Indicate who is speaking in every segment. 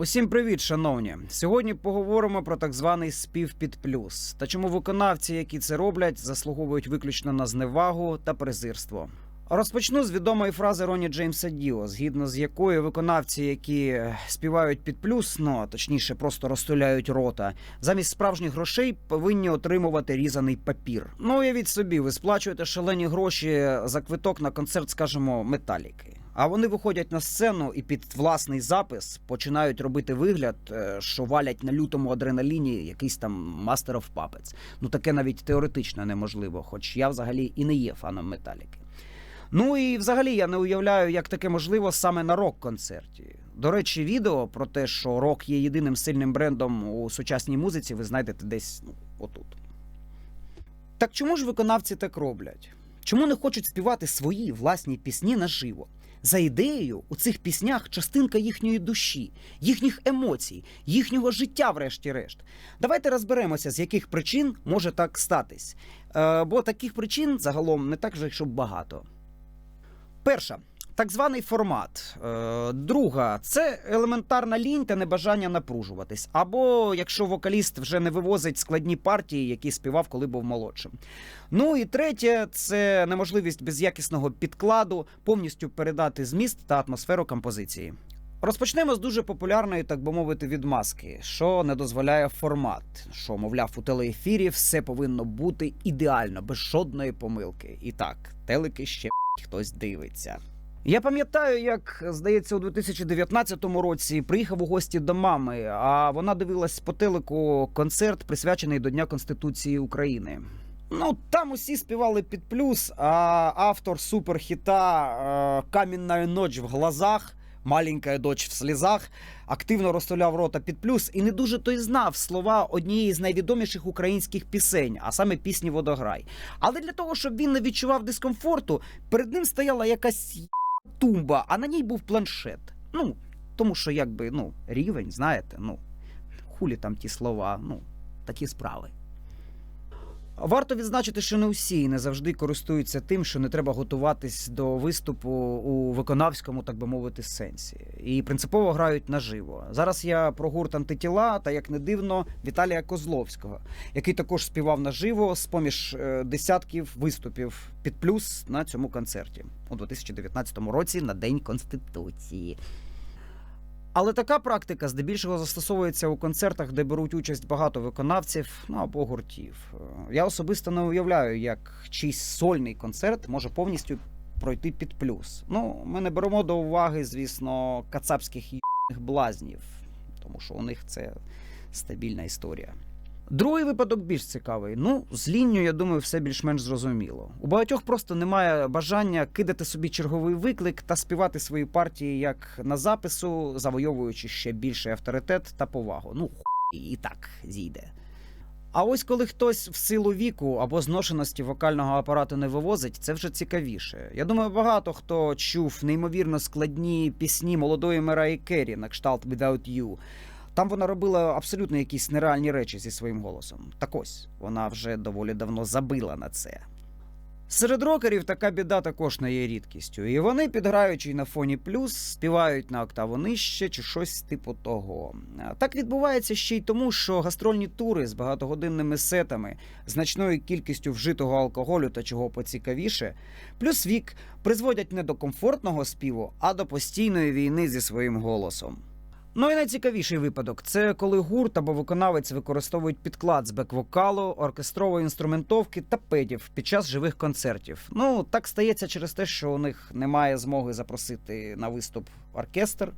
Speaker 1: Усім привіт, шановні! Сьогодні поговоримо про так званий спів під плюс та чому виконавці, які це роблять, заслуговують виключно на зневагу та презирство. Розпочну з відомої фрази Роні Джеймса Діо, згідно з якою виконавці, які співають під плюс, ну а точніше, просто розтуляють рота, замість справжніх грошей повинні отримувати різаний папір. Ну уявіть собі, ви сплачуєте шалені гроші за квиток на концерт, скажімо, металіки. А вони виходять на сцену і під власний запис починають робити вигляд, е, що валять на лютому адреналіні якийсь там Master of Puppets. Ну таке навіть теоретично неможливо, хоч я взагалі і не є фаном металіки. Ну і взагалі я не уявляю, як таке можливо саме на рок-концерті. До речі, відео про те, що рок є єдиним сильним брендом у сучасній музиці, ви знайдете десь ну, отут. Так чому ж виконавці так роблять? Чому не хочуть співати свої власні пісні наживо? За ідеєю, у цих піснях частинка їхньої душі, їхніх емоцій, їхнього життя, врешті-решт. Давайте розберемося, з яких причин може так статись. Е, бо таких причин загалом не так же, щоб багато. Перша. Так званий формат. Е, друга це елементарна лінь та небажання напружуватись. Або якщо вокаліст вже не вивозить складні партії, які співав, коли був молодшим. Ну і третє це неможливість без якісного підкладу повністю передати зміст та атмосферу композиції. Розпочнемо з дуже популярної, так би мовити, відмазки, що не дозволяє формат. Що, мовляв, у телеефірі все повинно бути ідеально, без жодної помилки. І так, телеки ще хтось дивиться. Я пам'ятаю, як здається, у 2019 році приїхав у гості до мами, а вона дивилась по телеку концерт, присвячений до Дня Конституції України. Ну, там усі співали під плюс, а автор суперхіта е, Камінна ніч в глазах, маленька дочь в слізах, активно розтуляв рота під плюс і не дуже той знав слова однієї з найвідоміших українських пісень, а саме пісні Водограй. Але для того, щоб він не відчував дискомфорту, перед ним стояла якась тумба, а на ній був планшет. Ну, тому що, якби, ну, рівень, знаєте, ну, хулі там ті слова, ну, такі справи. Варто відзначити, що не усі не завжди користуються тим, що не треба готуватись до виступу у виконавському, так би мовити, сенсі, і принципово грають наживо. Зараз я про гурт антитіла та як не дивно Віталія Козловського, який також співав наживо з поміж е, десятків виступів під плюс на цьому концерті у 2019 році на День Конституції. Але така практика здебільшого застосовується у концертах, де беруть участь багато виконавців ну або гуртів. Е, Я особисто не уявляю, як чийсь сольний концерт може повністю пройти під плюс. Ну, ми не беремо до уваги, звісно, кацапських блазнів, тому що у них це стабільна історія. Другий випадок більш цікавий. Ну, з лінню, я думаю, все більш-менш зрозуміло. У багатьох просто немає бажання кидати собі черговий виклик та співати свої партії як на запису, завойовуючи ще більший авторитет та повагу. Ну, хуй, і так зійде. А ось коли хтось в силу віку або зношеності вокального апарату не вивозить, це вже цікавіше. Я думаю, багато хто чув неймовірно складні пісні молодої Мераї Керрі на кшталт Without You. Там вона робила абсолютно якісь нереальні речі зі своїм голосом. Так ось вона вже доволі давно забила на це. Серед рокерів така біда також не є рідкістю, і вони, підграючи на фоні плюс, співають на октаву нижче чи щось типу того. Так відбувається ще й тому, що гастрольні тури з багатогодинними сетами, значною кількістю вжитого алкоголю та чого поцікавіше, плюс вік призводять не до комфортного співу, а до постійної війни зі своїм голосом. Ну і найцікавіший випадок це коли гурт або виконавець використовують підклад з бек-вокалу, оркестрової інструментовки та педів під час живих концертів. Ну так стається через те, що у них немає змоги запросити на виступ оркестр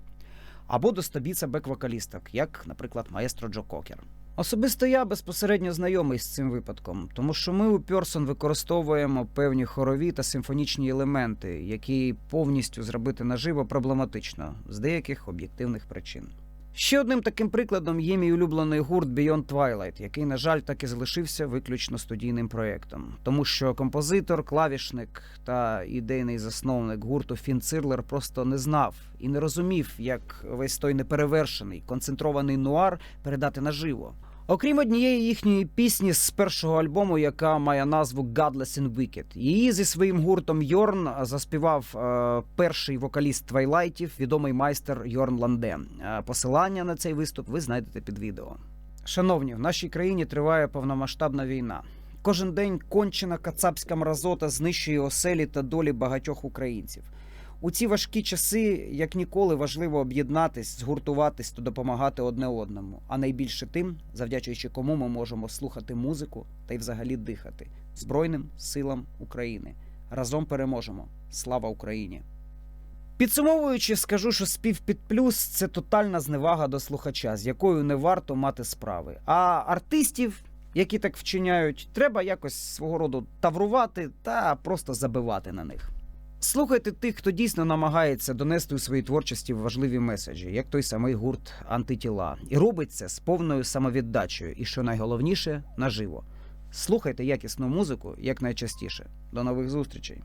Speaker 1: або достобіться бек-вокалісток, як, наприклад, маестро Джо Кокер. Особисто я безпосередньо знайомий з цим випадком, тому що ми у Пьорсон використовуємо певні хорові та симфонічні елементи, які повністю зробити наживо проблематично з деяких об'єктивних причин. Ще одним таким прикладом є мій улюблений гурт Beyond Twilight, який, на жаль, так і залишився виключно студійним проєктом, тому що композитор, клавішник та ідейний засновник гурту Фін Цирлер просто не знав і не розумів, як весь той неперевершений концентрований нуар передати наживо. Окрім однієї їхньої пісні з першого альбому, яка має назву Godless and Wicked. Її зі своїм гуртом Йорн заспівав е, перший вокаліст Твайлайтів, відомий майстер Йорн Ланде. Е, посилання на цей виступ ви знайдете під відео. Шановні, в нашій країні триває повномасштабна війна. Кожен день кончена кацапська мразота знищує оселі та долі багатьох українців. У ці важкі часи, як ніколи, важливо об'єднатись, згуртуватись та допомагати одне одному. А найбільше тим, завдячуючи кому ми можемо слухати музику та й взагалі дихати Збройним силам України. Разом переможемо. Слава Україні! Підсумовуючи, скажу, що спів під плюс це тотальна зневага до слухача, з якою не варто мати справи. А артистів, які так вчиняють, треба якось свого роду таврувати та просто забивати на них. Слухайте тих, хто дійсно намагається донести у своїй творчості важливі меседжі, як той самий гурт антитіла, і робить це з повною самовіддачею, і що найголовніше наживо. Слухайте якісну музику якнайчастіше. До нових зустрічей.